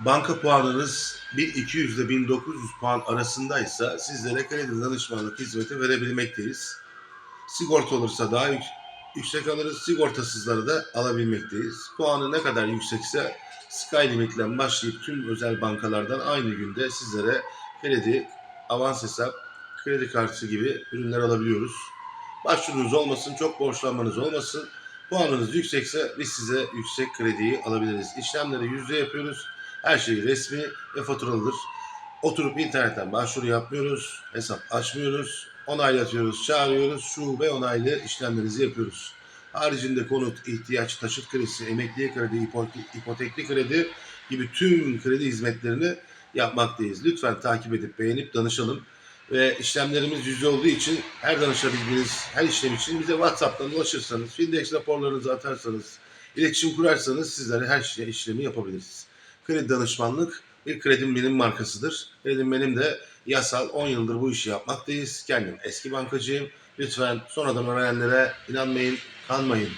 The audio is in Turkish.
banka puanınız 1200 ile 1900 puan arasındaysa sizlere kredi danışmanlık hizmeti verebilmekteyiz. Sigorta olursa daha yük- yüksek alırız. Sigortasızları da alabilmekteyiz. Puanı ne kadar yüksekse Sky Limit'le başlayıp tüm özel bankalardan aynı günde sizlere kredi, avans hesap, kredi kartı gibi ürünler alabiliyoruz. Başvurunuz olmasın, çok borçlanmanız olmasın. Puanınız yüksekse biz size yüksek krediyi alabiliriz. İşlemleri yüzde yapıyoruz. Her şey resmi ve faturalıdır. Oturup internetten başvuru yapmıyoruz, hesap açmıyoruz, onaylatıyoruz, çağırıyoruz, şube onaylı işlemlerinizi yapıyoruz. Haricinde konut, ihtiyaç, taşıt kredisi, emekliye kredi, ipote- ipotekli kredi gibi tüm kredi hizmetlerini yapmaktayız. Lütfen takip edip beğenip danışalım. Ve işlemlerimiz yüzde olduğu için her danışabildiğiniz her işlem için bize WhatsApp'tan ulaşırsanız, Findex raporlarınızı atarsanız, iletişim kurarsanız sizlere her şey, işlemi yapabiliriz. Kredi danışmanlık bir kredim benim markasıdır. Kredim benim de yasal 10 yıldır bu işi yapmaktayız. Kendim eski bankacıyım. Lütfen sonradan öğrenenlere inanmayın, kanmayın.